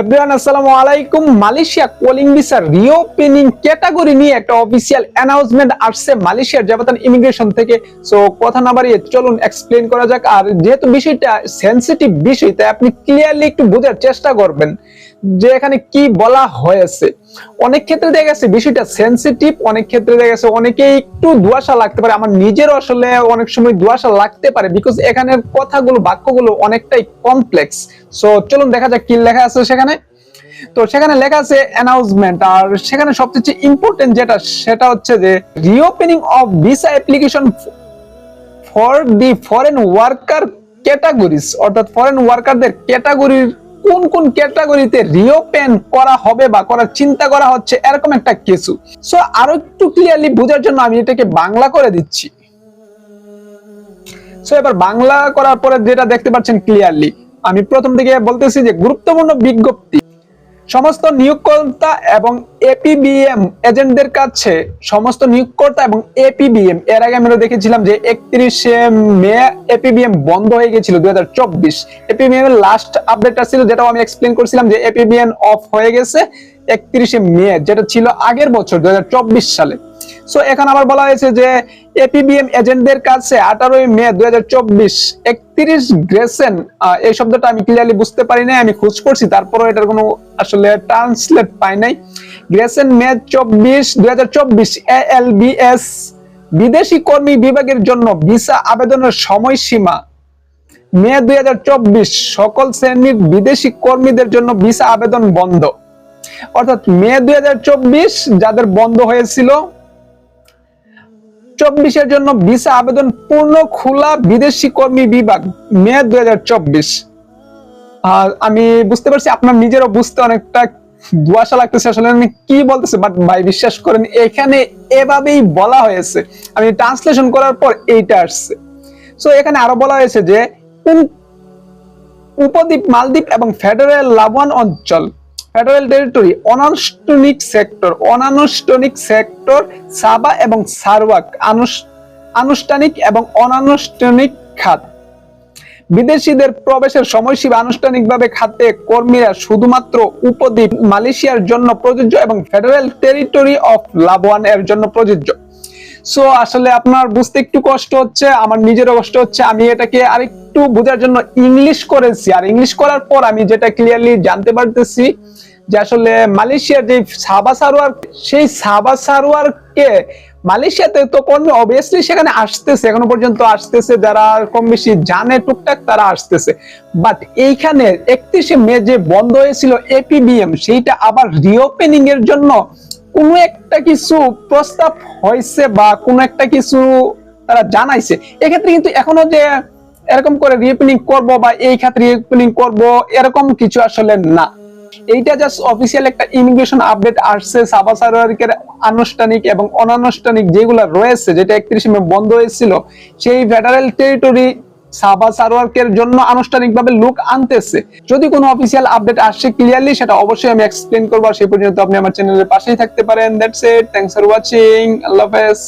Everyone আসসালামু আলাইকুম। Malaysia calling visa reopening category নিয়ে একটা অফিসিয়াল অ্যানাউন্সমেন্ট আসছে মালয়েশিয়ার জাপাতান ইমিগ্রেশন থেকে। সো কথা না বাড়িয়ে চলুন এক্সপ্লেন করা যাক। আর যেহেতু বিষয়টা সেনসিটিভ বিষয়, তাই আপনি ক্লিয়ারলি একটু বোঝার চেষ্টা করবেন। যে এখানে কি বলা হয়েছে। অনেক ক্ষেত্রে দেখা গেছে বিষয়টা সেন্সিটিভ অনেক ক্ষেত্রে দেখা গেছে অনেকে একটু দুয়াশা লাগতে পারে। আমার নিজেরও আসলে অনেক সময় দুয়াশা লাগতে পারে বিকজ এখানের কথাগুলো, বাক্যগুলো অনেকটাই কমপ্লেক্স সো চলুন দেখা যাক কি লেখা আছে সেখানে। তো সেখানে লেখা আছে অ্যানাউন্সমেন্ট আর সেখানে সবচেয়ে ইম্পর্টেন্ট যেটা, সেটা হচ্ছে যে reopening of visa application for the foreign worker categories অর্থাৎ ফরেন ওয়ার্কারদের ক্যাটাগরির কোন কোন ক্যাটাগরিতে রিওপেন করা হবে বা করার চিন্তা করা হচ্ছে, এরকম একটা কিছু সো আরও একটু ক্লিয়ারলি বোঝার জন্য আমি এটাকে বাংলা করে দিচ্ছি। সো এবার বাংলা করার পরে যেটা দেখতে পাচ্ছেন ক্লিয়ারলি আমি প্রথম থেকে বলতেছি যে গুরুত্বপূর্ণ বিজ্ঞপ্তি। সমস্ত নিয়োগকর্তা এবং এপিবিএম এজেন্টদের কাছে সমস্ত নিয়োগকর্তা এবং এপিবিএম এর আগে আমরা দেখেছিলাম যে একত্রিশে মে এপিবিএম বন্ধ হয়ে গেছিল দুই হাজার চব্বিশ। এপিবিএম এর লাস্ট আপডেটটা ছিল, যেটাও আমি এক্সপ্লেন করছিলাম যে এপিবিএম অফ হয়ে গেছে। একত্রিশে মে, যেটা ছিল আগের বছর দুই হাজার চব্বিশ সালে। সো এখন আবার বলা হয়েছে যে এপিবিএম এজেন্টদের কাছে আঠারোই মে দুই হাজার চব্বিশ, একত্রিশ গ্রেসেন এই শব্দটা আমি ক্লিয়ারলি বুঝতে পারি নাই, আমি খোঁজ করছি, তারপরও এটার কোনো আসলে ট্রান্সলেট পাই নাই। গ্রেসেন মে চব্বিশ দুই হাজার চব্বিশ এএলবিএস বিদেশি কর্মী বিভাগের জন্য ভিসা আবেদনের সময়সীমা। মে দুই হাজার চব্বিশ, সকল শ্রেণির বিদেশি কর্মীদের জন্য ভিসা আবেদন বন্ধ। অর্থাৎ মে দুই হাজার চব্বিশ যাদের বন্ধ হয়েছিল, চব্বিশের জন্য ভিসা আবেদন পূর্ণ খোলা বিদেশি কর্মী বিভাগ, মে দুই হাজার চব্বিশ। আমি বুঝতে পারছি, আপনার নিজেরও বুঝতে অনেকটা দুয়াশা লাগতেছে, আসলে আমি কি বলতেছে বাট ভাই বিশ্বাস করেন, এখানে এভাবেই বলা হয়েছে। আমি ট্রান্সলেশন করার পর এইটা আসছে। সো এখানে আরও বলা হয়েছে যে উপদ্বীপ, মালদ্বীপ এবং ফেডারেল লাবণ অঞ্চল ফেডারেল টেরিটরি অনানুষ্ঠানিক সেক্টর অনানুষ্ঠানিক সেক্টর সাবা এবং সারওয়াক আনুষ্ঠানিক এবং অনানুষ্ঠানিক খাত। বিদেশিদের প্রবেশের সময়সীমা আনুষ্ঠানিকভাবে খাতে কর্মীরা শুধুমাত্র উপদ্বীপ মালয়েশিয়ার জন্য প্রযোজ্য এবং ফেডারেল টেরিটরি অফ লাবওয়ান এর জন্য প্রযোজ্য। সো আসলে আপনার বুঝতে একটু কষ্ট হচ্ছে, আমার নিজেরও কষ্ট হচ্ছে। আমি এটাকে আরেকটু বোঝার জন্য ইংলিশ করেছি। আর ইংলিশ করার পর আমি যেটা ক্লিয়ারলি জানতে পারতেছি যে আসলে মালয়েশিয়ার যে সাবা সারোয়ার, সেই সাবা সারোয়ারকে মালয়েশিয়াতে তো কর্মী অবভিয়াসলি সেখানে আসতেছে। এখনও পর্যন্ত আসতেছে, যারা কম বেশি জানে টুকটাক তারা আসতেছে। বাট এইখানে একত্রিশে মে যে বন্ধ হয়েছিল এপিবিএম সেইটা আবার রিওপেনিং এর জন্য কোনো একটা কিছু প্রস্তাব হয়েছে বা কোনো একটা কিছু তারা জানাইছে, এক্ষেত্রে কিন্তু এখনও যে এরকম করে রিওপেনিং করব বা এই ক্ষেত্রে রিওপেনিং করব, এরকম কিছু আসলে না। এইটা জাস্ট অফিসিয়াল একটা ইমিগ্রেশন আপডেট আসছে সাবা সারোয়ারিকের আনুষ্ঠানিক এবং অনানুষ্ঠানিক যেগুলো রয়েছে, যেটা একত্রিশে মে বন্ধ হয়েছিল, সেই ফেডারেল টেরিটরি সাবা সারোয়ার্কের জন্য আনুষ্ঠানিকভাবে লুক আনতেছে। যদি কোনো অফিসিয়াল আপডেট আসছে ক্লিয়ারলি সেটা অবশ্যই আমি এক্সপ্লেন করব। আর সেই পর্যন্ত আপনি আমার চ্যানেলের পাশেই থাকতে পারেন। That's it thanks for watching আল্লাহ হাফেজ।